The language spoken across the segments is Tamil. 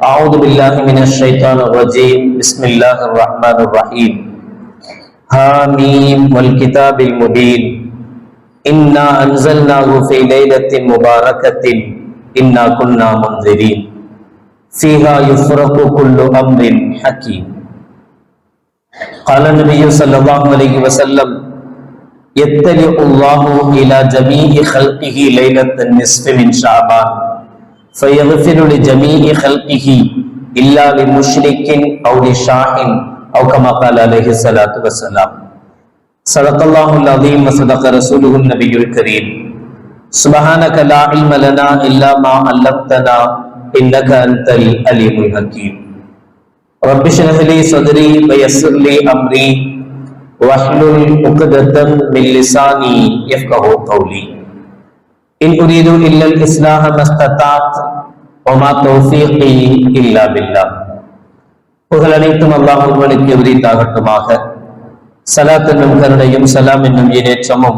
أعوذ بالله من الشيطان الرجيم. بسم الله الرحمن الرحيم. حاميم والكتاب المبين. إنا أنزلناه في ليلة مباركة. إنا كنا منذرين. فيها يفرق كل أمر حكيم. قال النبي صلى الله عليه وسلم يتلع الله إلى جميع خلقه ليلة النصف من شعبان. فيغفر لجميع خلقه إلا لمشرك أو لشاح أو كما قال عليه الصلاة والسلام. صدق الله العظيم وصدق رسوله النبي الكريم. سبحانك لا علم لنا إلا ما علمتنا إنك أنت العليم الحكيم. رب اشرح لي صدري ويسر لي أمري. واحلل عقدة من لساني يفقه قولي. إن أريد إلا الإصلاح ما استطعت وما توفيقي إلا بالله புகழ் அனைத்தும் அல்லாஹ் ஒருவனுக்கு உரித்தாகட்டுமாக சலாத் என்னும் கருணையும் சலாம் என்னும் ஈரேற்றமும்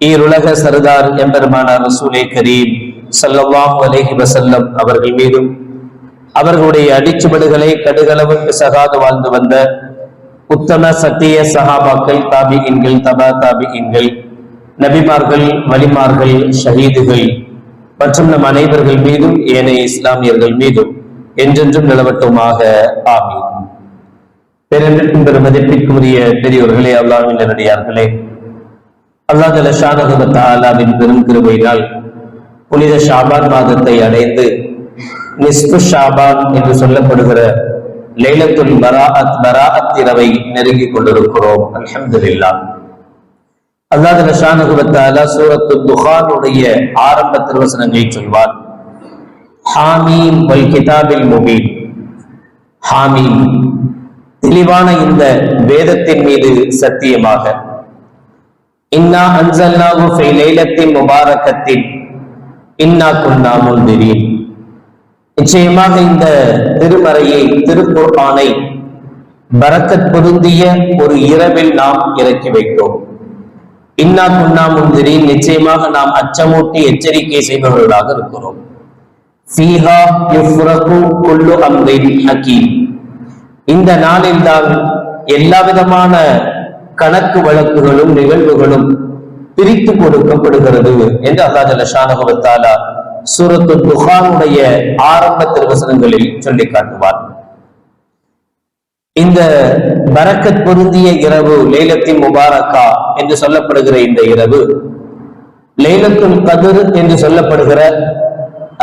ஈருலக சர்தார் எம்பெருமானார் ரசூலே கரீம் ஸல்லல்லாஹு அலைஹி வஸல்லம் அவர்கள் மீதும் அவர்களுடைய அடிச்சுவடுகளை கடுகளவு பிசகாது வாழ்ந்து வந்த உத்தம சத்திய சஹாபாக்கள் தாபியின்கள் தபா தாபியின்கள் நபிமார்கள் வலிமார்கள் ஷஹீதுகள் மற்றும் நம் அனைவர்கள் மீதும் ஏனைய இஸ்லாமியர்கள் மீதும் என்றென்றும் நிலவட்டுமாக ஆமீன். பேரன்பிற்கும் பெரும் மதிப்பிற்குரிய உரிய பெரியோர்களே அல்லாவின் நேரடியார்களே அல்லாஹ் ஷானகுமத்தாலாவின் பெரும் கிருபையினால் புனித ஷாபான் மாதத்தை அடைந்து நிஸ்பு ஷாபான் என்று சொல்லப்படுகிற லைலத்துல் பராஅத் பராஅத் இரவை நெருங்கிக் கொண்டிருக்கிறோம். அல்ஹம்துலில்லாஹ். அல்லாஹ் ஷானகுமத்தாலா சூரத்து துஹானுடைய ஆரம்ப திருவசனங்களை சொல்வார். ஹாமீம் வல் கிதாபில் முபீன். ஹாமீம். தெளிவான இந்த வேதத்தின் மீது சத்தியமாக. இன்னா அன்சல்னாஹு ஃபி லைலத்தின் முபாரக்கத்தின் இன்னா குன்னா முந்திரீன் நிச்சயமாக இந்த திருமறையை திருக்குர்ஆனை பரக்கத் பொருந்திய ஒரு இரவில் நாம் இறக்கி வைத்தோம். இன்னா குன்னா முன்திரீன் நிச்சயமாக நாம் அச்சமூட்டி எச்சரிக்கை செய்பவர்களாக இருக்கிறோம். ஃபீஹா யுஃப்ரகு குல்லு அம்ரின் ஹக்கீம் இந்த நாளில் தான் எல்லா விதமான கணக்கு வழக்குகளும் நிகழ்வுகளும் பிரித்து கொடுக்கப்படுகிறது என்று அல்லா ஜல்ல சூரத்து துஹானுடைய ஆரம்பத்தில் வசனங்களில் சொல்லி காட்டுவார். இந்த பரக்கத் பொருந்திய இரவு லேலத்தின் முபாரக்கா என்று சொல்லப்படுகிற இந்த இரவு லேலத்துல் கதிர் என்று சொல்லப்படுகிற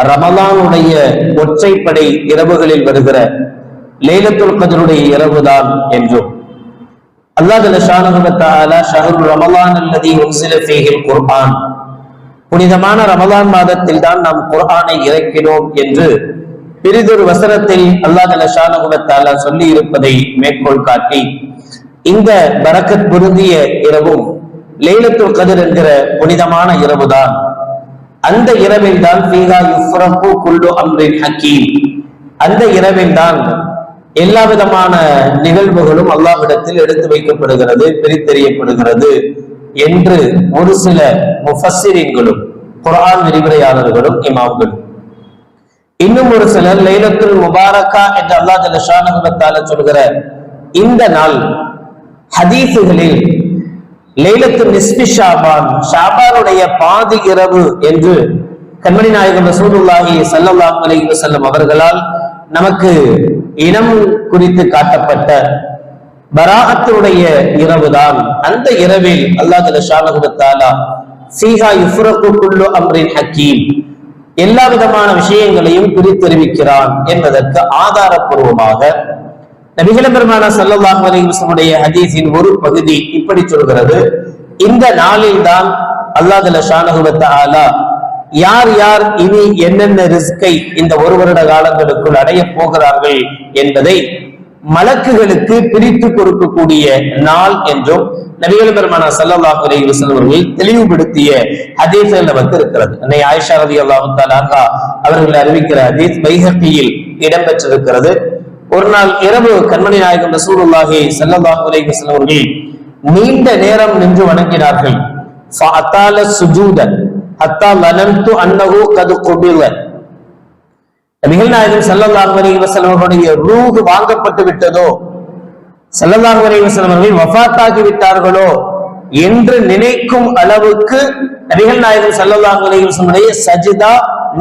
ரமலானுடைய ஒற்றைப்படை இரவுகளில் வருகிற லேலத்துல் கதருடைய இரவுதான் என்றும் அல்லாஹ் ஷானகுமத்தாலா ஷஹரு ரமலான் அல்லதி உன்சில ஃபீஹில் குர்ஆன். புனிதமான ரமலான் மாதத்தில் தான் நாம் குர்ஆனை இறக்கினோம் என்று பிரிதொரு வசனத்தில் அல்லாஹ் ஷானகுமத்தாலா சொல்லி இருப்பதை மேற்கோள் காட்டி இந்த பரக்கத் பொருந்திய இரவும் லைலத்துல் கதிர் என்கிற புனிதமான இரவுதான். அந்த இரவில் தான் ஃபீஹா யுஃப்ரகு குல்லு அம்ரின் ஹக்கீம். அந்த இரவில் தான் எல்லா விதமான நிகழ்வுகளும் அல்லாவிடத்தில் எடுத்து வைக்கப்படுகிறது பிரித்தெறியப்படுகிறது என்று ஒரு சில முஃபஸ்ஸிரின்களும் குரான் விரிவுரையாளர்களும் இமாம்களும் இன்னும் ஒரு சிலர் லைலத்துல் முபாரக்கா என்று அல்லாஹ் ஜல்லஷானகுமத்தால சொல்கிற இந்த நாள் ஹதீசுகளில் லைலத்து நிஸ்பி ஷாபான் ஷாபானுடைய பாதி இரவு என்று கண்மணி நாயகம் ரசூலுல்லாஹி சல்லாஹ் அலி வசல்லம் அவர்களால் நமக்கு இனம் குறித்து காட்டப்பட்ட பராகத்தினுடைய இரவுதான். அந்த இரவில் அல்லாஹ் ஷானகுபத்தாலா சீஹா யுஃப்ரகு குல்லு அம்ரின் ஹக்கீம். எல்லா விதமான விஷயங்களையும் குறித்தறிவிக்கிறான் என்பதற்கு ஆதாரப்பூர்வமாக நபிகள பெருமான சல்லல்லாஹு அலைஹி ஹதீஸின் ஒரு பகுதி இப்படி சொல்கிறது. இந்த நாளில் தான் அல்லாஹ் ஷானஹு ஆலா யார் யார் இனி என்னென்ன ரிஸ்கை இந்த ஒரு வருட காலங்களுக்குள் அடைய போகிறார்கள் என்பதை மலக்குகளுக்கு பிரித்து கொடுக்கக்கூடிய நாள் என்றும் நபிகள் பெருமானா சல்லல்லாஹு அலைஹி அவர்கள் தெளிவுபடுத்திய ஹதீஸ்கள் நமக்கு இருக்கிறது. அன்னை ஆயிஷா ரலியல்லாஹு தஆலா அவர்கள் அறிவிக்கிற ஹதீஸ் பைஹக்கியில் இடம்பெற்றிருக்கிறது. ஒரு நாள் இரவு கண்மணி நாயகம் ரசூலுல்லாஹி சல்லாஹ் அலைஹி வஸல்லம் அவர்கள் நீண்ட நேரம் நின்று வணங்கினார்கள். அத்தால சுஜூதன் ஹத்தா லனந்து அன்னஹு கது குபில நிகழ்நாயகன் செல்லல்லாஹ் வரைவு செல்வர்களுடைய ரூகு வாங்கப்பட்டு விட்டதோ? செல்லல்லாஹ் வரைவு செல்வர்கள் வஃத்தாகி விட்டார்களோ? என்று நினைக்கும் அளவுக்கு நிகழ்நாயகன் செல்லல்லாஹ் வரைவு செல்வனுடைய சஜிதா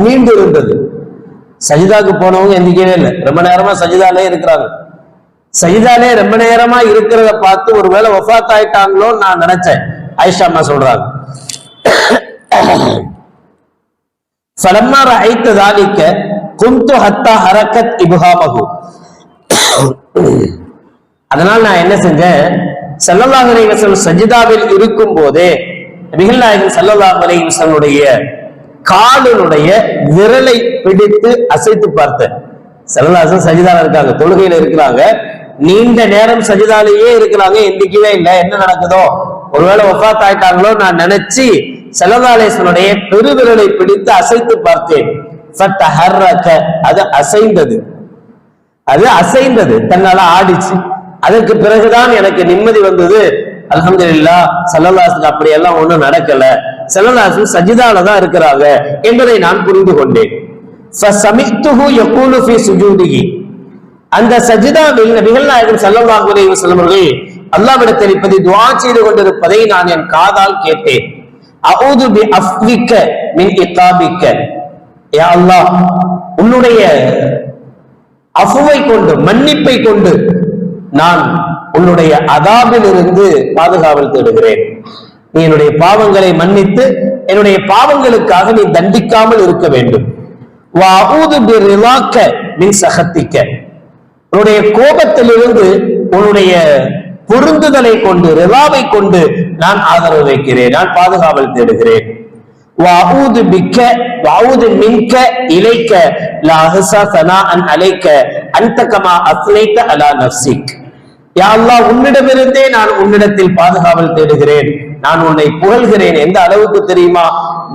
நீண்டிருந்தது. சஜிதாக்கு போனவங்க எந்திக்கவே இல்லை. ரொம்ப நேரமா சஜிதாலே இருக்கிறாங்க. சஜிதாலே ரொம்ப நேரமா இருக்கிறத பார்த்து ஒருவேளை வஃத் ஆயிட்டாங்களோ நான் நினைச்சேன். ஐஷா அம்மா சொல்றாங்க. ஃபலம்மா ஐத்த தாலிக்க குந்து ஹத்தா ஹரக்கத் இபுகாமகு அதனால் நான் என்ன செஞ்சேன்? செல்லல்லாஹ் அலைவசம் சஜிதாவில் இருக்கும் போதே மிகநாயகன் செல்லல்லாஹ் அலைவசனுடைய காலினுடைய விரலை பிடித்து அசைத்து பார்த்தேன். செல்லல்லாசன் சஜிதாவில் இருக்காங்க தொழுகையில இருக்கிறாங்க. நீண்ட நேரம் சஜிதாலேயே இருக்கிறாங்க எந்திக்கவே இல்லை. என்ன நடக்குதோ? ஒருவேளை ஒப்பாத்தாயிட்டாங்களோ நான் நினைச்சு செல்லதாலேசனுடைய பெருவிரலை பிடித்து அசைத்து பார்த்தேன். அது அசைந்தது. அது அசைந்தது. தன்னால ஆடிச்சு. அதற்கு பிறகுதான் எனக்கு நிம்மதி வந்தது. அல்ஹம்துலில்லாஹ் இல்லா அப்படி எல்லாம் ஒண்ணும் நடக்கல. செல்லலாசு சஜிதால தான் இருக்கிறாங்க என்பதை நான் புரிந்து கொண்டேன். அந்த சஜிதாவில் நபிகள் நாயகம் ஸல்லல்லாஹு அலைஹி வஸல்லம் அவர்கள் அல்லாஹ்விடத்தில் இப்படி செய்து கொண்டிருப்பதை நான் என் காதால் கேட்டேன். அவுது பி அஃவிக்க மின் இத்தாபிக்க யா அல்லா உன்னுடைய அஃபுவை கொண்டு மன்னிப்பை கொண்டு நான் உன்னுடைய அதாபிலிருந்து பாதுகாவல் தேடுகிறேன். நீ என்னுடைய பாவங்களை மன்னித்து என்னுடைய பாவங்களுக்காக நீ தண்டிக்காமல் இருக்க வேண்டும். வஅஊது மின் சகத்திக்க. உன்னுடைய கோபத்திலிருந்து உன்னுடைய பொருந்துதலை கொண்டு ரிலாவை கொண்டு நான் ஆதரவு வைக்கிறேன் நான் பாதுகாவல் தேடுகிறேன். வவுது மின்க இலைக்க லாஹசா சனா அன் அலைக்க அந்தகமா அஸ்னைத்த அலா நப்சிக் யாழ்லா உன்னிடமிருந்தே நான் உன்னிடத்தில் பாதுகாவல் தேடுகிறேன். நான் உன்னை புகழ்கிறேன். எந்த அளவுக்கு தெரியுமா?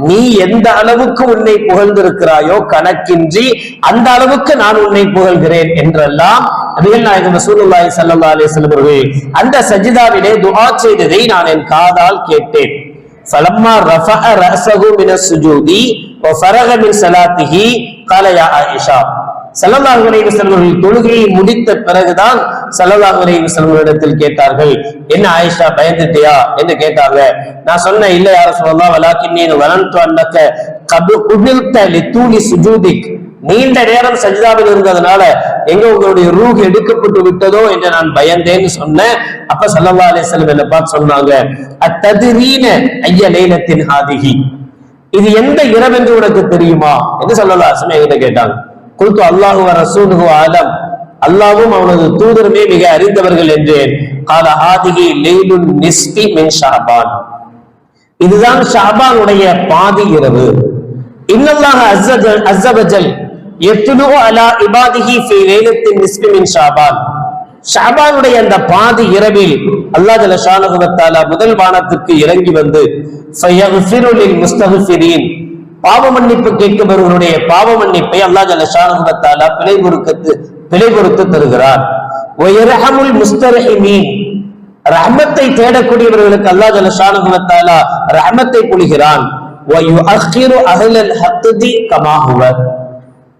நீ எந்த அளவுக்கு உன்னை புகழ்ந்திருக்கிறாயோ கணக்கின்றி அந்த அளவுக்கு நான் உன்னை புகழ்கிறேன் என்றெல்லாம் நபிகள் நாயகம் ரசூலுல்லாஹி ஸல்லல்லாஹு அலைஹி வஸல்லம் அந்த சஜிதாவிலே துஹா செய்ததை நான் என் காதால் கேட்டேன். சலம்மா ரஃபஅ ரஸஹு மின சுஜூதி சரகமின் சலாத்திகி காலையா ஆயிஷா சல்லல்லாஹ் அலைஹி வஸல்லம் தொழுகையை முடித்த பிறகுதான் சல்லல்லாஹ் அலைஹி வஸல்லம் இடத்தில் கேட்டார்கள். என்ன ஆயிஷா பயந்துட்டியா? என்று கேட்டாங்க. நான் சொன்னேன் இல்ல யார சொல்லலாம் வலாக்கின் வலன்து அன்னக்க கபு குபில்த லித்தூலி சுஜூதிக். நீண்ட நேரம் சஜிதாவில் இருந்ததுனால எங்க உங்களுடைய ரூஹ் எடுக்கப்பட்டு விட்டதோ என்று நான் பயந்தேன்னு சொன்னேன். அப்ப சல்லல்லா அலிஸ்லம் என்ன பார்த்து சொன்னாங்க. அத்ததிரீன ஐய லைலத்தின் ஹாதிகி இது எந்த இரவு என்று உனக்கு தெரியுமா? என்று சல்லல்லா அலிஸ்லம் என்கிட்ட கேட்டாங்க. குல்து அல்லாஹு ரசூலுஹு ஆலம். அல்லாவும் அவனது தூதருமே மிக அறிந்தவர்கள் என்றேன். கால ஹாதிகி லைலுன் நிஸ்பி மின் ஷாபான் இதுதான் ஷாபானுடைய பாதி இரவு. இன்னல்லாஹ அஸ்ஸபஜல் அஸ்ஸவஜல் அலா இபாதிஹி ஃபீ லைலத்தின் நிஸ்பி மின் ஷாபான் ஷாபானுடைய அந்த பாதி இரவில் அல்லாஹ் ஜல்ல முதல் வானத்துக்கு இறங்கி வந்து ஃபயக்ஃபிரு பாவ மன்னிப்பு கேட்கிறவர்களுடைய பாவ மன்னிப்பை அல்லாஹ் ஜல்ல ஷானஹு பிழை பொறுக்கத்து பிழை பொறுத்து தருகிறார். முஸ்தரஹிமீன். ரஹமத்தை தேடக்கூடியவர்களுக்கு அல்லா ஜல்ல ரஹமத்தை புலிகிறான்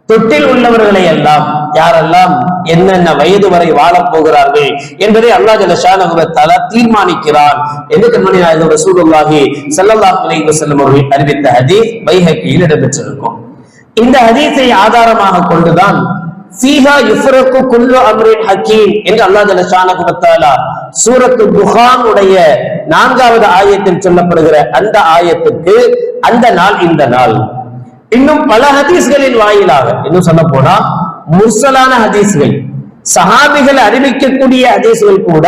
தொட்டில் உள்ளவர்களை எல்லாம் யாரெல்லாம் என்னென்ன வயது வரை வாழப் போகிறார்கள் என்பதை அல்லா ஜல்ல ஷானஹு தீர்மானிக்கிறான் என்று கண்மணி நாயகம் ரசூலுல்லாஹி ஸல்லல்லாஹு அலைஹி வஸல்லம் அவர்கள் அறிவித்த ஹதீஸ் பைஹக்கியில் இடம்பெற்றிருக்கும். இந்த ஹதீஸை ஆதாரமாக கொண்டுதான் ஃபீஹா யுஃப்ரகு குல்லு அம்ரின் ஹக்கீம் என்று அல்லாஹ் ஜல்ல சூரத்து துஹான் உடைய நான்காவது ஆயத்தில் சொல்லப்படுகிற அந்த ஆயத்துக்கு அந்த நாள் இந்த நாள். இன்னும் பல ஹதீஸ்களின் வாயிலாக இன்னும் சொல்ல போனா முர்சலான ஹதீஸ்கள். சஹாபிகள் அறிவிக்கக்கூடிய ஹதீஸ்கள் கூட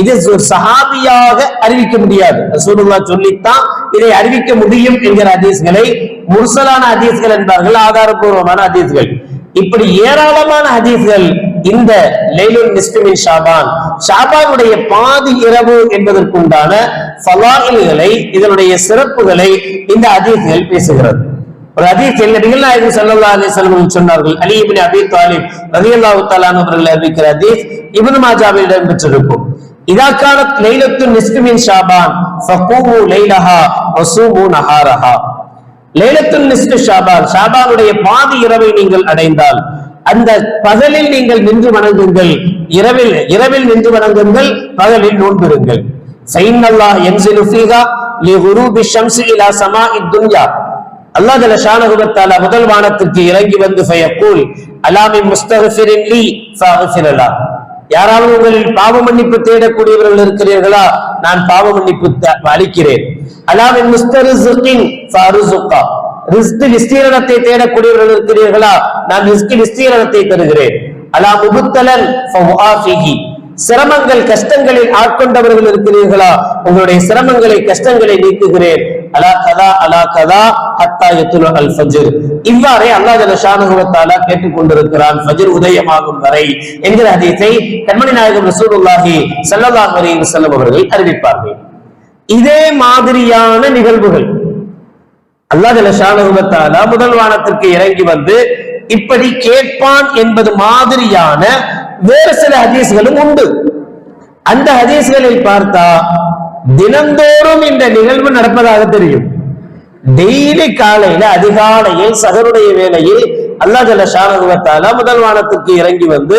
இது ஒரு சஹாபியாக அறிவிக்க முடியாது. ரசூலுல்லாஹ் சொல்லித்தான் இதை அறிவிக்க முடியும் என்கிற ஹதீஸ்களை முர்சலான ஹதீஸ்கள் என்பார்கள் ஆதாரபூர்வமான ஹதீஸ்கள். இப்படி ஏராளமான ஹதீஸ்கள் இந்த லேலுல் நிஸ்மின் ஷாபான். ஷாபானுடைய பாதி இரவு என்பதற்குண்டான ஃபலாயில்களை இதனுடைய சிறப்புகளை இந்த ஹதீஸ்கள் பேசுகிறது. ஒரு ஹதீஸில் நபிகள் நாயகம் சல்லா அலி வஸல்லம் சொன்னார்கள் அலி இபின் அபி தாலிப் ரலியல்லாஹு தாலான் அவர்கள் அறிவிக்கிற அதீஸ் இப்னு மாஜாவில் இடம்பெற்றிருக்கும். இதா கானத் லைலத்து நிஸ்குமின் ஷாபான் ஃபகூமு லைலஹா வஸூமு நஹாரஹா. லைலத்துல் நிஸ்ஃபு ஷாபான் ஷாபானுடைய பாதி இரவை நீங்கள் அடைந்தால் அந்த பகலில் நீங்கள் நின்று வணங்குங்கள் இரவில் இரவில் நின்று வணங்குங்கள் பகலில் நோன்பிருங்கள். சைன் அல்லாஹ் யன்சிலு ஃபீஹா லிகுரூபி ஷம்ஸி இலா சமா இத்துன்யா அல்லாஹ் ஜல்ல முதல் வானத்துக்கு இறங்கி வந்து ஃபயக்கூல் அலாமி முஸ்தக்ஃபிரின் லி யாராவது உங்களில் பாவ மன்னிப்பு தேடக்கூடியவர்கள் இருக்கிறீர்களா? நான் பாவ மன்னிப்பு அளிக்கிறேன். அலாமின் முஸ்தரிசின் ஃபஅர்சுகா ரிஸ்க் விஸ்தீரணத்தை தேடக்கூடியவர்கள் இருக்கிறீர்களா? நான் ரிஸ்க் விஸ்தீரணத்தை தருகிறேன். அலா முபுத்தலன் சிரமங்கள் கஷ்டங்களில் ஆட்கொண்டவர்கள் இருக்கிறீர்களா? உங்களுடைய சிரமங்களை கஷ்டங்களை நீக்குகிறேன். அலா கதா அலா கதா. ஹத்தா அல் ஃபஜ்ர் இவ்வாறே அல்லாஹ் ஜல்ல கேட்டுக்கொண்டிருக்கிறான் வ கேட்டுக் கொண்டிருக்கிறான் உதயமாகும் வரை என்கிற ஹதீஸை கண்மணி நாயகம் ரசூலுல்லாஹி ஸல்லல்லாஹு அலைஹி வஸல்லம் அவர்கள் அறிவிப்பார்கள். இதே மாதிரியான நிகழ்வுகள் அல்லாஹ் ஜல்ல முதல் வானத்திற்கு இறங்கி வந்து இப்படி கேட்பான் என்பது மாதிரியான வேறு சில ஹதீஸ்களும் உண்டு. அந்த ஹதீஸ்களில் பார்த்தா தினந்தோறும் இந்த நிகழ்வு நடப்பதாக தெரியும். டெய்லி காலையில அதிகாலையில் சகருடைய வேலையில் அல்லாஹ் ஜல்ல ஷானஹு முதல் வானத்துக்கு இறங்கி வந்து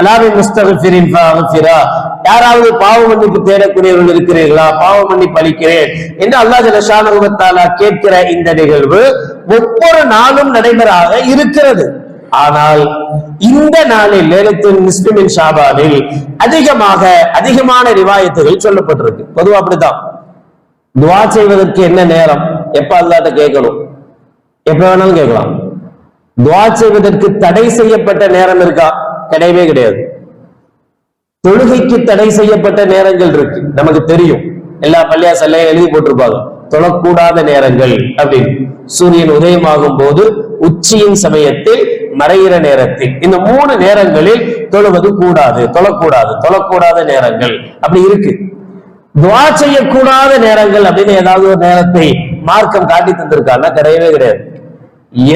அலாமின் முஸ்தகிஃபிரின் யாராவது பாவ மன்னிப்பு தேடக்கூடியவர்கள் இருக்கிறீர்களா? பாவ மன்னிப்பு அளிக்கிறேன். என்று அல்லா ஜல்ல ஷானஹு கேட்கிற இந்த நிகழ்வு ஒவ்வொரு நாளும் நடைபெறாக இருக்கிறது. ஆனால் இந்த நாளில் லேலத்துல் முஸ்லிமின் ஷாபாவில் அதிகமாக அதிகமான ரிவாயத்துகள் சொல்லப்பட்டிருக்கு. பொதுவா அப்படித்தான். துவா செய்வதற்கு என்ன நேரம்? எப்ப அல்லாட்ட கேட்கணும்? எப்ப வேணாலும் கேட்கலாம். துவா செய்வதற்கு தடை செய்யப்பட்ட நேரம் இருக்கா? கிடையவே கிடையாது. தொழுகைக்கு தடை செய்யப்பட்ட நேரங்கள் இருக்கு. நமக்கு தெரியும். எல்லா பள்ளியா செல்லையும் எழுதி போட்டிருப்பாங்க. தொழக்கூடாத நேரங்கள் அப்படின்னு. சூரியன் உதயமாகும் போது உச்சியின் சமயத்தில் மறையிற நேரத்தில். இந்த மூணு நேரங்களில் தொழுவது கூடாது தொழக்கூடாது தொழக்கூடாத நேரங்கள். அப்படி இருக்கு. துவா செய்யக்கூடாத நேரங்கள் அப்படின்னு ஏதாவது ஒரு நேரத்தை மார்க்கம் காட்டி தந்திருக்காங்கன்னா கிடையவே கிடையாது.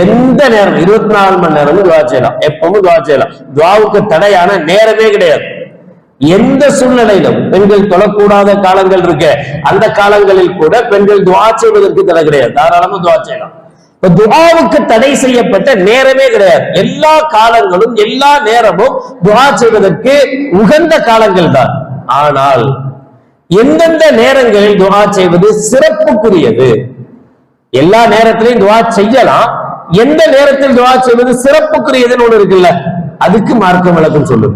எந்த நேரம்? இருபத்தி நாலு மணி நேரமும் துவா செய்யலாம். எப்பவும் துவா செய்யலாம். துவாவுக்கு தடையான நேரமே கிடையாது. எந்த சூழ்நிலையிலும் பெண்கள் தொழக்கூடாத காலங்கள் இருக்க. அந்த காலங்களில் கூட பெண்கள் துவா செய்வதற்கு தடை கிடையாது. தாராளமா துவா செய்யலாம். இப்ப துவாவுக்கு தடை செய்யப்பட்ட நேரமே கிடையாது. எல்லா காலங்களும் எல்லா நேரமும் துவா செய்வதற்கு உகந்த காலங்கள் தான். ஆனால் எந்தெந்த நேரங்களில் துவா செய்வது சிறப்புக்குரியது? எல்லா நேரத்திலையும் துவா செய்யலாம். எந்த நேரத்தில் துவா செய்வது சிறப்புக்குரியதுன்னு ஒண்ணு இருக்குல்ல? அதுக்கு மார்க்கம் விளக்கம் சொல்லுது.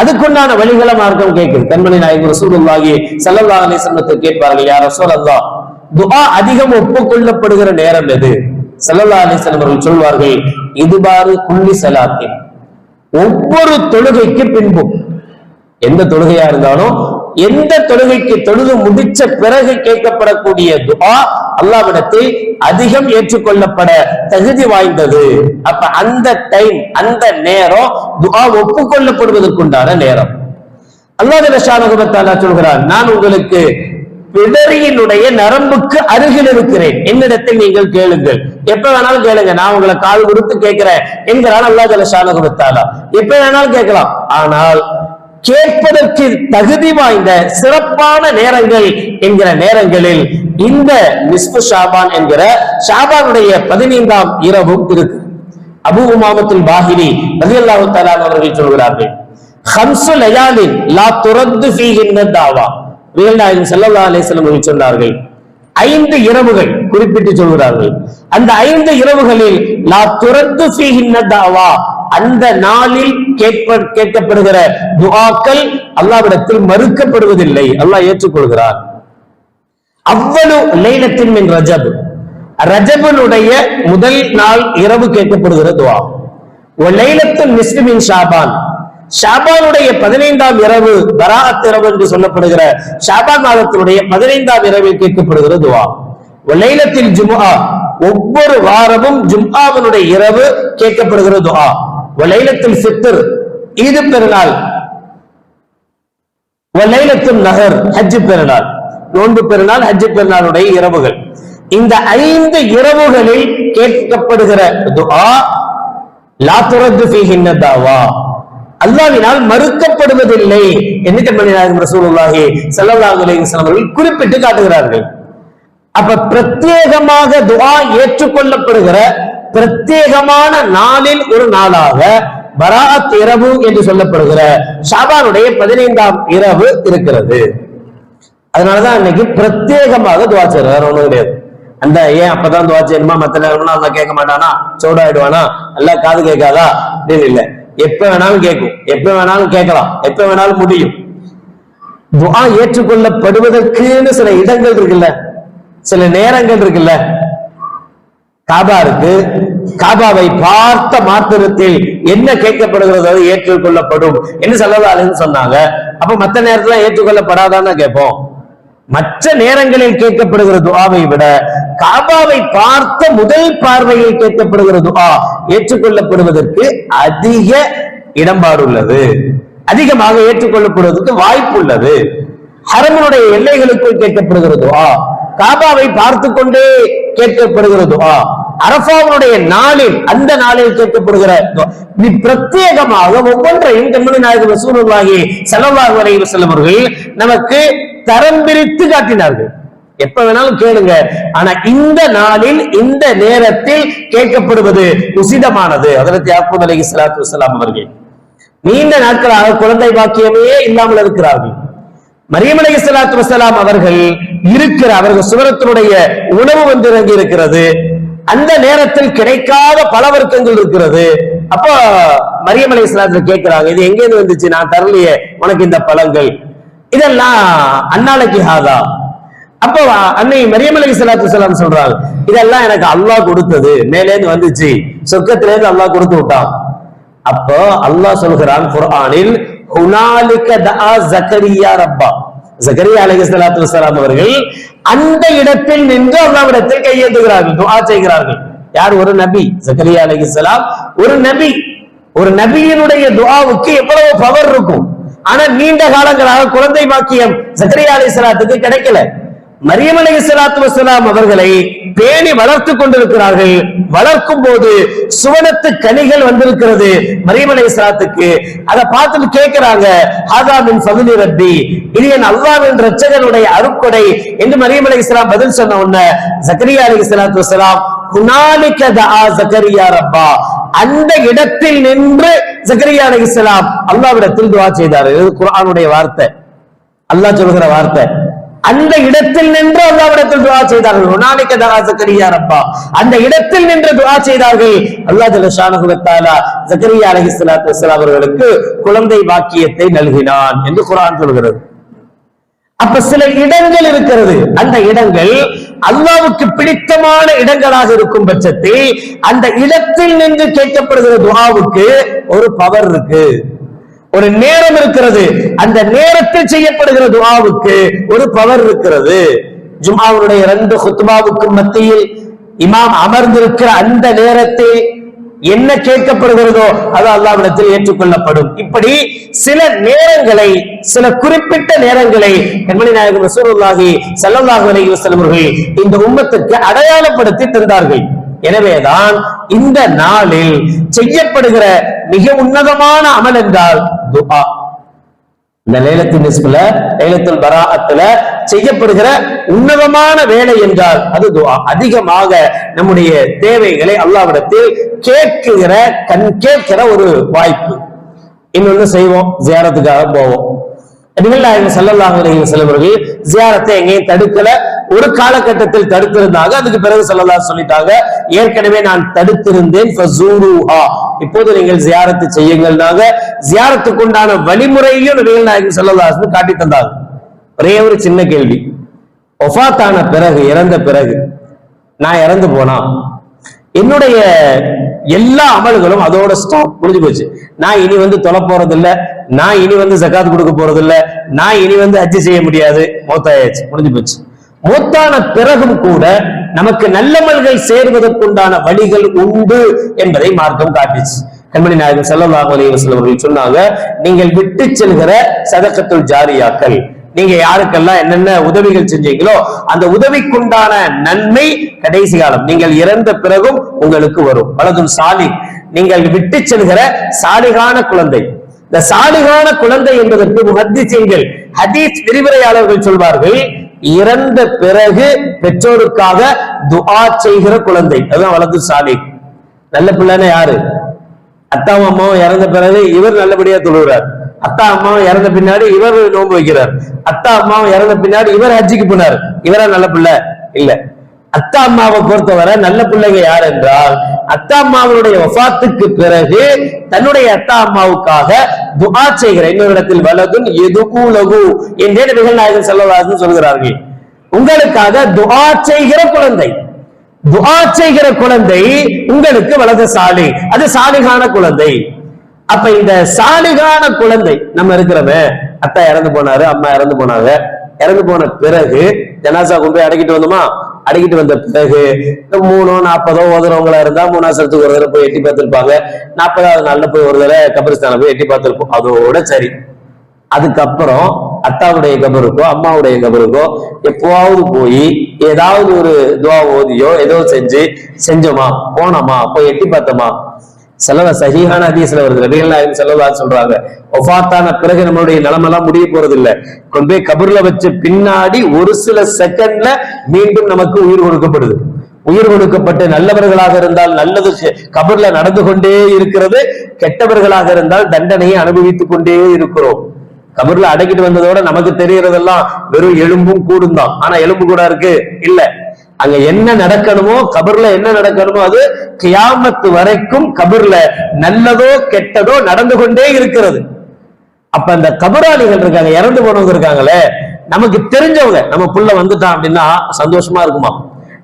அதுக்குண்டான வழிகளை மார்க்கம் கேட்குது. கண்மணி நாயகம் ரசூலுல்லாஹி ஸல்லல்லாஹு அலைஹி வஸல்லம் கேட்பார்கள் யாரோ ரசூலல்லாஹ் துஆ அதிகம் ஒப்புக்கொள்ளப்படுகிற நேரம் எது? ஸல்லல்லாஹு அலைஹி வஸல்லம் அவர்கள் சொல்வார்கள் இதுபாறு குள்ளி சலாத்தின். ஒவ்வொரு தொழுகைக்கு பின்பும் எந்த தொழுகையா இருந்தாலும் எந்த தொழுகைக்கு தொழுது முடிச்ச பிறகு கேட்கப்படக்கூடிய துபா அல்லாவிடத்தில் அதிகம் ஏற்றுக்கொள்ளப்பட தகுதி வாய்ந்தது. அப்ப அந்த டைம் அந்த நேரம் துபா ஒப்புக்கொள்ளப்படுவதற்குண்டான நேரம். அல்லாஹ் ஷானகுபத்தாலா சொல்கிறார் நான் உங்களுக்கு பிடரியினுடைய நரம்புக்கு அருகில் இருக்கிறேன். என்னிடத்தில் நீங்கள் கேளுங்கள். எப்ப வேணாலும் கேளுங்க நான் உங்களை கால் கொடுத்து கேட்கிறேன் என்கிறான் அல்லாஹ் ஜல ஷானகுபத்தாலா எப்ப வேணாலும் கேட்கலாம். ஆனால் கேட்பதற்கு தகுதி வாய்ந்த சிறப்பான நேரங்கள் என்கிற நேரங்களில் இந்த நிஸ்பு ஷாபான் என்கிற ஷாபானுடைய பதினைந்தாம் இரவும் இருக்கு. அபு உமாமத்துல் பாஹிரி ரலியல்லாஹு தலான் அவர்கள் சொல்கிறார்கள் ஹம்சு லயாலின் லா துரத்து ஃபீஹின்ன தாவா. வீரநாயகம் செல்லல்லா ஸல்லல்லாஹு அவர்கள் சொன்னார்கள் ஐந்து இரவுகள் குறிப்பிட்டு சொல்கிறார்கள் அந்த ஐந்து இரவுகளில் லா துரத்து ஃபீஹின்ன தாவா. அந்த நாளில் கேட்ப கேட்கப்படுகிற துஆக்கள் அல்லாவிடத்தில் மறுக்கப்படுவதில்லை. அல்லாஹ் ஏற்றுக்கொள்கிறார். அவ்வளவு லைலத்தின் மின் ரஜப். ரஜபனுடைய முதல் நாள் இரவு கேட்கப்படுகிற துவா. லைலத்தின் மிஸ்லிமின் ஷாபான். ஷாபானுடைய பதினைந்தாம் இரவு பராத் இரவு என்று சொல்லப்படுகிற ஷாபான் மாதத்தினுடைய பதினைந்தாம் இரவில் கேட்கப்படுகிற துவா. லைலத்தில் ஜும்ஆ. ஒவ்வொரு வாரமும் ஜும்ஹாவினுடைய இரவு கேட்கப்படுகிற துஆ லைலத்தில் சித்தர் ஈது பெருநாள் வலைலத்தில் நகர் ஹஜ் பெருநாள் நோன்பு பெருநாள் ஹஜ் பெருநாளுடைய இரவுகள். இந்த ஐந்து இரவுகளில் கேட்கப்படுகிற துஆ லா துரத்து ஃபீஹின்ன தாவா. அல்லாவினால் மறுக்கப்படுவதில்லை என்று கண்மணி ரசூலுல்லாஹி ஸல்லல்லாஹு அலைஹி வஸல்லம் அவர்கள் குறிப்பிட்டு காட்டுகிறார்கள். அப்ப பிரத்யேகமாக துஆ ஏற்றுக்கொள்ளப்படுகிற பிரத்யேகமான நாளில் ஒரு நாளாக பராத் இரவு என்று சொல்லப்படுகிற ஷாபானுடைய பதினைந்தாம் இரவு இருக்கிறது. அதனாலதான் இன்னைக்கு பிரத்யேகமாக துவா செய்யறது வேற ஒண்ணும் கிடையாது. அந்த ஏன் அப்பதான் துவா செய்யணுமா? மத்த நேரம்னா அல்ல கேட்க மாட்டானா? சோடாயிடுவானா? நல்லா காது கேட்காதா? அப்படின்னு இல்ல. எப்ப வேணாலும் கேட்கும். எப்ப வேணாலும் கேட்கலாம். எப்ப வேணாலும் முடியும். துவா ஏற்றுக்கொள்ளப்படுவதற்குன்னு சில இடங்கள் இருக்குல்ல. சில நேரங்கள் இருக்குல்ல. காபா இருக்கு. காபாவை பார்த்த மாத்திரத்தில் என்ன கேட்கப்படுகிறதோ அது ஏற்றுக்கொள்ளப்படும் என்று சொல்லலாம்னு சொன்னாங்க. அப்ப மத்த நேரத்துல ஏற்றுக்கொள்ளப்படாதான்னு கேட்போம். மற்ற நேரங்களில் கேட்கப்படுகிற துவாவை விட காபாவை பார்த்த முதல் பார்வையில் கேட்கப்படுகிற துவா ஏற்றுக்கொள்ளப்படுவதற்கு அதிக இடம்பாடு உள்ளது. அதிகமாக ஏற்றுக்கொள்ளப்படுவதற்கு வாய்ப்பு உள்ளது. ஹரமனுடைய எல்லைகளுக்குள் கேட்கப்படுகிற துவா காபாவை பார்த்து கொண்டே கேட்கப்படுகிறது அரபாவுடைய நாளில் அந்த நாளில் கேட்கப்படுகிற பிரத்யேகமாக ஒவ்வொன்றையும் கண்மணி நாயகம் வசூலாகி செலவாக அலைஹி வஸல்லம் அவர்கள் நமக்கு தரம் பிரித்து காட்டினார்கள். எப்ப வேணாலும் கேளுங்க. ஆனா இந்த நாளில் இந்த நேரத்தில் கேட்கப்படுவது உசிதமானது. அதற்கு யாக்கூப் அலைஹி ஸலாத்து வஸலாம் அவர்கள். நீண்ட நாட்களாக குழந்தை பாக்கியமே இல்லாமல் இருக்கிறார்கள். மரியமலை சலாத்து வசலாம் அவர்கள் இருக்கிற அவர்கள் சுவரத்தினுடைய உணவு வந்து இறங்கி இருக்கிறது. அந்த நேரத்தில் கிடைக்காத பல வர்க்கங்கள் இருக்கிறது. அப்போ மரியமலை சலாத்துல கேட்கிறாங்க இது எங்க இருந்து வந்துச்சு? நான் தரலையே உனக்கு இந்த பழங்கள். இதெல்லாம் அன்னாலைக்கு ஹாதா. அப்போ அன்னை மரியமலை சலாத்து சலாம் சொல்றாங்க இதெல்லாம் எனக்கு அல்லாஹ் கொடுத்தது. மேலேந்து வந்துச்சு. சொர்க்கத்திலேருந்து அல்லாஹ் கொடுத்து விட்டான். அப்போ அல்லாஹ் சொல்கிறான் குர்ஆனில் அவர்கள் அந்த இடத்தில் நின்று அல்லாவிடத்தில் கையேந்துகிறார்கள் துவா செய்கிறார்கள். யார்? ஒரு நபி ஜக்கரியா அலைஹிஸ்ஸலாம் ஒரு நபி ஒரு நபியினுடைய துவாவுக்கு எவ்வளவு பவர் இருக்கும்? ஆனா நீண்ட காலங்களாக குழந்தை பாக்கியம் ஜக்கரியா அலிஸ்லாத்துக்கு கிடைக்கல. மரியமலை சலாத்து வசலாம் அவர்களை பேணி வளர்த்து கொண்டிருக்கிறார்கள். வளர்க்கும் போது சுவனத்து கனிகள் வந்திருக்கிறது. மரியமலை சலாத்துக்கு அதை பார்த்துட்டு கேட்கிறாங்க ஆதாமின் பகுதி ரப்பி. இது என் அல்லாவின் ரச்சகனுடைய அருக்கொடை என்று மரியமலை இஸ்லாம் பதில் சொன்ன உன்ன சக்கரியா அலி சலாத்து வசலாம் தஆ ரப்பா. அந்த இடத்தில் நின்று ஜக்கரியா இஸ்லாம் அல்லாவிடத்தில் துவா செய்தார். குரானுடைய வார்த்தை. அல்லாஹ் சொல்கிற வார்த்தை. அந்த இடத்தில் நின்று அல்லாவிடத்தில் துவா செய்தார்கள். ஹுனாலிக தஆ ஜக்கரியா அப்பா அந்த இடத்தில் நின்று துவா செய்தார்கள். அல்லா ஜல்ல ஷானஹு வ தஆலா அவர்களுக்கு குழந்தை பாக்கியத்தை நல்கினான் என்று குரான் சொல்கிறது. அப்ப சில இடங்கள் இருக்கிறது. அந்த இடங்கள் அல்லாவுக்கு பிடித்தமான இடங்களாக இருக்கும் பட்சத்தில் அந்த இடத்தில் நின்று கேட்கப்படுகிற துவாவுக்கு ஒரு பவர் இருக்கு. ஒரு நேரம் இருக்கிறது. அந்த நேரத்தில் செய்யப்படுகிற துவாவுக்கு ஒரு பவர் இருக்கிறது. ஜும்ஆவுடைய ரெண்டு ஹுத்துபாவுக்கும் மத்தியில் இமாம் அமர்ந்திருக்கிற அந்த நேரத்தில் என்ன கேட்கப்படுகிறதோ அது அல்லாவிடத்தில் ஏற்றுக்கொள்ளப்படும். இப்படி சில நேரங்களை சில குறிப்பிட்ட நேரங்களை கண்மணி நாயகம் ரசூலுல்லாஹி ஸல்லல்லாஹு அலைஹி வஸல்லம் அவர்கள் இந்த உம்மத்துக்கு அடையாளப்படுத்தி தந்தார்கள். எனவேதான் இந்த நாளில் செய்யப்படுகிற மிக உன்னதமான அமல் என்றால் துஆ. இந்த லேலத்தின் நிஸ்புல லைலத்துல் பராத்துல செய்யப்படுகிற உன்னதமான வேலை என்றால் அது துவா அதிகமாக நம்முடைய தேவைகளை அல்லாவிடத்தில் கேட்கிற கண் கேட்கிற ஒரு வாய்ப்பு. இன்னொன்னு செய்வோம் ஜியாரத்துக்காக போவோம். நபிகள் நாயகம் ஸல்லல்லாஹு அலைஹி வஸல்லம் அவர்கள் ஜியாரத்தை எங்கேயும் தடுக்கல ஒரு காலகட்டத்தில் தடுத்திருந்தாங்க அதுக்கு பிறகு ஸல்லல்லாஹு சொல்லிட்டாங்க ஏற்கனவே நான் தடுத்திருந்தேன் இப்போது நீங்கள் ஜியாரத்து செய்யுங்கள்னாங்க. ஜியாரத்துக்கு உண்டான வழிமுறையையும் நபிகள் நாயகம் ஸல்லல்லாஹு காட்டி தந்தாங்க ஒரே ஒரு சின்ன கேள்வி. ஒஃபாத்தான பிறகு இறந்த பிறகு நான் இறந்து போனா? என்னுடைய எல்லா அமல்களும் அதோட ஸ்டாப் முடிஞ்சு போச்சு. நான் இனி வந்து தொலை போறது இல்ல நான் இனி வந்து ஜக்காத் கொடுக்க போறது இல்ல நான் இனி வந்து அச்சு செய்ய முடியாது. மூத்தாயாச்சு. முடிஞ்சு போச்சு. மூத்தான பிறகும் கூட நமக்கு நல்லமல்கள் சேர்வதற்குண்டான வழிகள் உண்டு என்பதை மார்க்கம் காட்டுச்சு. கண்மணி நாயகன் ஸல்லல்லாஹு அலைஹி அவர்கள் சொன்னாங்க நீங்கள் விட்டு செல்கிற சதக்கத்துள் ஜாரியாக்கள் நீங்க யாருக்கெல்லாம் என்னென்ன உதவிகள் செஞ்சீங்களோ அந்த உதவிக்குண்டான நன்மை கடைசி காலம் நீங்கள் இறந்த பிறகும் உங்களுக்கு வரும். வலதும் சாலி நீங்கள் விட்டு செல்கிற சாலிகான குழந்தை. இந்த சாலிகான குழந்தை என்பதற்கு முஹத்திசீன்கள் ஹதீஸ் விரிவுரையாளர்கள் சொல்வார்கள் இறந்த பிறகு பெற்றோருக்காக துஆ செய்கிற குழந்தை. அதுதான் வளர்த்து சாலி நல்ல பிள்ளைன்னா யாரு? அத்தாவும் அம்மாவும் இறந்த பிறகு இவர் நல்லபடியா தொழுகிறார். அத்தா அம்மாவும் இறந்த பின்னாடி இவர் நோன்பு வைக்கிறார். அத்தா அம்மாவும் இறந்த பின்னாடி இவர் ஹஜ்ஜிக்கு போனார். இவரா நல்ல பிள்ளை? இல்ல. அத்தா அம்மாவை பொறுத்தவரை நல்ல பிள்ளைங்க யார் என்றால் அத்தா அம்மாவுடைய வஃத்துக்கு பிறகு தன்னுடைய அத்தா அம்மாவுக்காக துஆ செய்கிற இன்னொரு இடத்தில் வலதுன் எதுகு லகு என்றே நபிகள் நாயகன் செல்லவாசன் சொல்கிறார்கள். உங்களுக்காக துஆ செய்கிற குழந்தை துஆ செய்கிற குழந்தை உங்களுக்கு வலது சாலி அது சாலிகான குழந்தை. அப்ப இந்த சாலிகான குழந்தை நம்ம இருக்கிறவன் அத்தா இறந்து போனாரு அம்மா இறந்து போனாங்க. இறந்து போன பிறகு ஜனாசா கொண்டு போய் அடக்கிட்டு வந்தோமா? அடக்கிட்டு வந்த பிறகு இந்த மூணோ நாற்பதோ ஓதுறவங்களா இருந்தா மூணாசத்துக்கு ஒரு தடவை போய் எட்டி பார்த்திருப்பாங்க. நாற்பதாவது நாள்ல போய் ஒரு தடவை கபரிஸ்தான போய் எட்டி பார்த்திருப்போம். அதோட சரி. அதுக்கப்புறம் அத்தாவுடைய கபருக்கோ அம்மாவுடைய கபருக்கோ எப்போவாவது போய் ஏதாவது ஒரு துவா ஓதியோ ஏதோ செஞ்சு செஞ்சோமா? போனோமா? போய் எட்டி பார்த்தோமா? செலவ சகிஹான அதிசல வருது. நபிகள் செலவா சொல்றாங்க. ஒஃபாத்தான பிறகு நம்மளுடைய நிலமெல்லாம் முடிய போறது இல்ல கொண்டு போய் கபர்ல வச்ச பின்னாடி ஒரு சில செகண்ட்ல மீண்டும் நமக்கு உயிர் கொடுக்கப்படுது. உயிர் கொடுக்கப்பட்டு நல்லவர்களாக இருந்தால் நல்லது செ- கபர்ல நடந்து கொண்டே இருக்கிறது. கெட்டவர்களாக இருந்தால் தண்டனையை அனுபவித்துக் கொண்டே இருக்கிறோம். கபர்ல அடக்கிட்டு வந்ததோட நமக்கு தெரியறதெல்லாம் வெறும் எலும்பும் கூடும் தான். ஆனா எலும்பு கூட இருக்கு? இல்ல. அங்க என்ன நடக்கணுமோ கபர்ல என்ன நடக்கணுமோ அது கியாமத்து வரைக்கும் கபர்ல நல்லதோ கெட்டதோ நடந்து கொண்டே இருக்கிறது. அப்ப அந்த கபராளிகள் இருக்காங்க இறந்து போனவங்க இருக்காங்களே நமக்கு தெரிஞ்சவங்க நம்ம புள்ள வந்துட்டான் அப்படின்னா சந்தோஷமா இருக்குமா?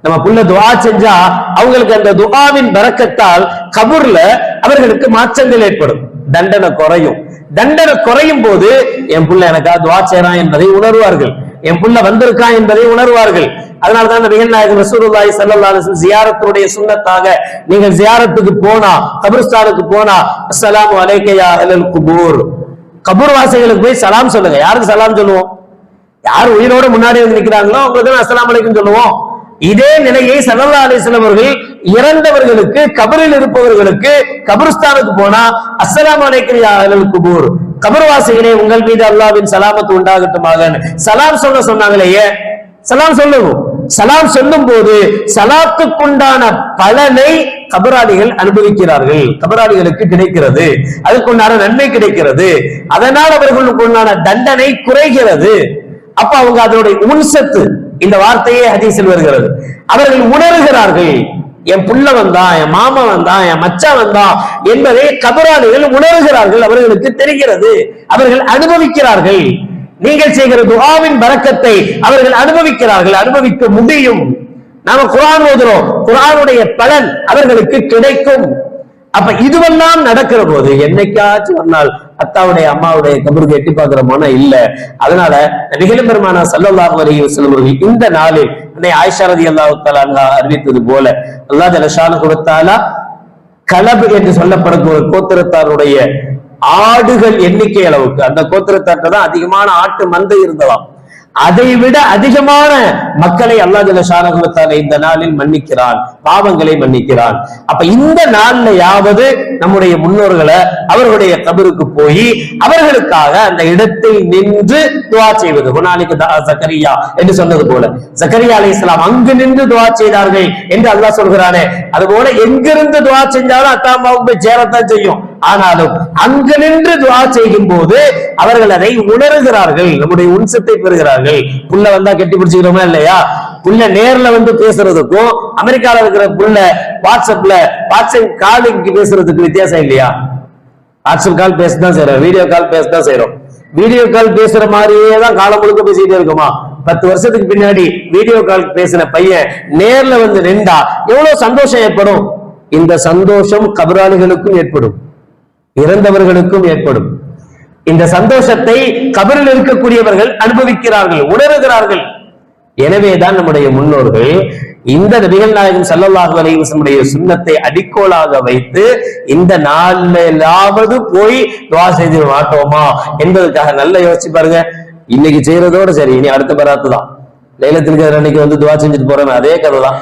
நம்ம புள்ள துவா செஞ்சா அவங்களுக்கு அந்த துவாவின் பறக்கத்தால் கபூர்ல அவர்களுக்கு மாற்றங்கள் ஏற்படும். தண்டனை குறையும். தண்டனை குறையும் போது என் புள்ள எனக்கா துவா செய்றான் என்பதை உணர்வார்கள். என் புள்ள வந்திருக்கான் என்பதை உணர்வார்கள். அதனாலதான் நபிகள் நாயகம் ரசூலுல்லாஹி ஸல்லல்லாஹு அலைஹி வஸல்லம் ஜியாரத்துடைய சுன்னத்தாக நீங்கள் ஜியாரத்துக்கு போனா கபிரிஸ்தானுக்கு போனா அஸ்ஸலாமு அலைக்க யா குபூர் கபூர். வாசிகளுக்கு போய் சலாம் சொல்லுங்க. யாருக்கு சலாம் சொல்லுவோம்? யார் உயிரோட முன்னாடி வந்து நிக்கிறாங்களோ அவங்களுக்கு தான் அஸ்ஸலாமு அலைக்கும் சொல்லுவோம். இதே நிலையை சல்லா அலிஸ்லாம் அவர்கள் இறந்தவர்களுக்கு கபரில் இருப்பவர்களுக்கு கபருஸ்தானுக்கு போனா அஸ்லாம் அலைக்கும் யா குபூர். கபர்வாசிகளே உங்கள் மீது அல்லாஹ்வின் சலாமத்து உண்டாகட்டுமாக சலாம் சொல்ல சொன்னாங்களே சலாம் சொல்லுவோம் சலாம் சொல்லும் போது சலாத்துக்குண்டான பலனை கபராளிகள் அனுபவிக்கிறார்கள். கபராளிகளுக்கு கிடைக்கிறது. அதுக்குண்டான நன்மை கிடைக்கிறது. அதனால் அவர்களுக்கு உண்டான தண்டனை குறைகிறது. அப்ப அவங்க அதனுடைய உன்சத்து இந்த வார்த்தையே ஹதீஸில் வருகிறது. அவர்கள் உணர்கிறார்கள். என் புள்ள வந்தா என் மாமா வந்தா என் மச்சான் வந்தா என்பதை கபராளிகள் உணர்கிறார்கள் அவர்களுக்கு தெரிகிறது. அவர்கள் அனுபவிக்கிறார்கள். நீங்கள் செய்கிற துகாவின் பறக்கத்தை அவர்கள் அனுபவிக்கிறார்கள் அனுபவிக்க முடியும். நாம குரான் ஓதுறோம். குரானுடைய பலன் அவர்களுக்கு கிடைக்கும். அப்ப இதுவெல்லாம் நடக்கிற போது என்னைக்காச்சும் ஒரு நாள் அத்தாவுடைய அம்மாவுடைய கபருக்கு எட்டி பார்க்கிறோமோனா இல்ல. அதனால நிகழும் பெருமானா சல்லல்லாஹு அலைஹி இந்த நாளில் அன்னை ஆயிஷா ரலியல்லாஹு அறிவித்தது போல அல்லா ஜலஷான கொடுத்தாலா கலபு என்று சொல்லப்படும் ஒரு கோத்திரத்தாருடைய ஆடுகள் எண்ணிக்கை அளவுக்கு. அந்த கோத்திரத்தார்ட்ட தான் அதிகமான ஆட்டு மந்தை இருந்ததாம். அதை விட அதிகமான மக்களை அல்லாஹ் ஜலஷானகுலத்தால இந்த நாளில் மன்னிக்கிறான் பாவங்களை மன்னிக்கிறான். அப்ப இந்த நாள்ல யாவது நம்முடைய முன்னோர்களை அவர்களுடைய கபருக்கு போய் அவர்களுக்காக அந்த இடத்தில் நின்று துவா செய்வது. குணாலிக்கு சக்கரியா என்று சொன்னது போல. சக்கரியா அலை அங்கு நின்று துவா செய்தார்கள் என்று அல்லாஹ் சொல்கிறானே. அது போல எங்கிருந்து துவா செஞ்சாலும் அத்தா அம்மாவுக்கு போய் சேரத்தான் செய்யும். ஆனாலும் அங்கு நின்று துவா செய்யும் போது அவர்கள் அதை உணர்கிறார்கள். நம்முடைய உன்சத்தை பெறுகிறார்கள். புள்ள வந்தா கெட்டி பிடிச்சுக்கிறோமா இல்லையா? புள்ள நேர்ல வந்து பேசுறதுக்கும் அமெரிக்கால இருக்கிற புள்ள வாட்ஸ்அப்ல வாட்ஸ்அப் காலுக்கு பேசுறதுக்கு வித்தியாசம் இல்லையா? வாட்ஸ்அப் கால் பேசதான் செய்யறோம் வீடியோ கால் பேசதான் செய்யறோம் வீடியோ கால் பேசுற மாதிரியே தான் காலம் முழுக்க பேசிட்டே இருக்குமா? பத்து வருஷத்துக்கு பின்னாடி வீடியோ கால் பேசின பையன் நேர்ல வந்து நின்றா எவ்வளவு சந்தோஷம் ஏற்படும்? இந்த சந்தோஷம் கபராளிகளுக்கும் ஏற்படும். இறந்தவர்களுக்கும் ஏற்படும். இந்த சந்தோஷத்தை கபரில் இருக்கக்கூடியவர்கள் அனுபவிக்கிறார்கள் உணர்கிறார்கள். எனவேதான் நம்முடைய முன்னோர்கள் இந்த நபிகள் நாயகம் ஸல்லல்லாஹு அலைஹி சுண்ணத்தை அடிக்கோளாக அடிக்கோலாக வைத்து இந்த நாளிலாவது போய் துவா செய்து மாட்டோமா என்பதற்காக நல்லா யோசிச்சு பாருங்க. இன்னைக்கு செய்யறதோட சரி இனி அடுத்த பராத்து தான். லைலத்திற்கு அன்னைக்கு வந்து துவா செஞ்சுட்டு போறோம் அதே கதை தான்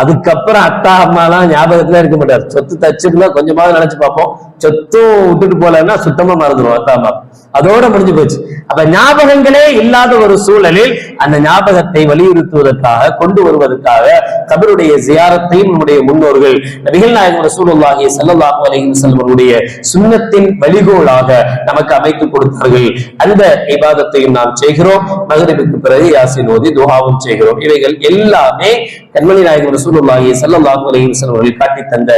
அதுக்கப்புறம் அத்தா அம்மாலாம் ஞாபகத்துல இருக்க மாட்டார். சொத்து தச்சுக்குள்ள கொஞ்சமாவது நினைச்சு பார்ப்போம். சொத்தும் விட்டுட்டு போலன்னா சுத்தமா மறந்துடும் அத்தா அம்மா. அதோட முடிஞ்சு போச்சு. அப்ப ஞாபகங்களே இல்லாத ஒரு சூழலில் அந்த ஞாபகத்தை வலியுறுத்துவதற்காக கொண்டு வருவதற்காக கபருடைய ஜியாரத்தையும் நம்முடைய முன்னோர்கள் நபிகள் நாயகம் சூழலாகிய செல்லல்லாஹு அலையும் செல்வனுடைய சுண்ணத்தின் வழிகோளாக நமக்கு அமைத்து கொடுத்தார்கள். அந்த விவாதத்தையும் நாம் செய்கிறோம். மகரிபுக்கு பிறகு யாசின் ஓதி துஹாவும் செய்கிறோம். இவைகள் எல்லாமே கண்மணி நாயகம் ரசூலுல்லாஹி ஸல்லல்லாஹு அலைஹி வஸல்லம் அவர்கள் காட்டி தந்த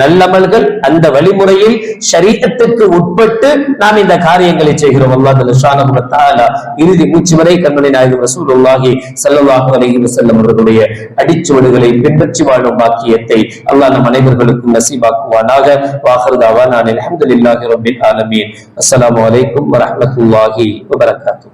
நல்லமல்கள் அந்த வழிமுறையில் ஷரீஅத்துக்கு உட்பட்டு நாம் இந்த காரியங்களை செய்கிறோம். அல்லாஹ் ஜல்லஷானஹு வ தஆலா இறுதி மூச்சு வரை கண்மணி நாயகம் ரசூலுல்லாஹி ஸல்லல்லாஹு அலைஹி வஸல்லம் அவர்களுடைய அடிச்சுவடுகளை பின்பற்றி வாழும் பாக்கியத்தை அல்லாஹ் நம் அனைவர்களுக்கும் நசீபாக்குவானாக. வாஹர் நான் அல்ஹம்துலில்லாஹி ரப்பில் ஆலமீன். அஸ்ஸலாமு அலைக்கும் வரஹ்மத்துல்லாஹி வபரகாத்துஹு.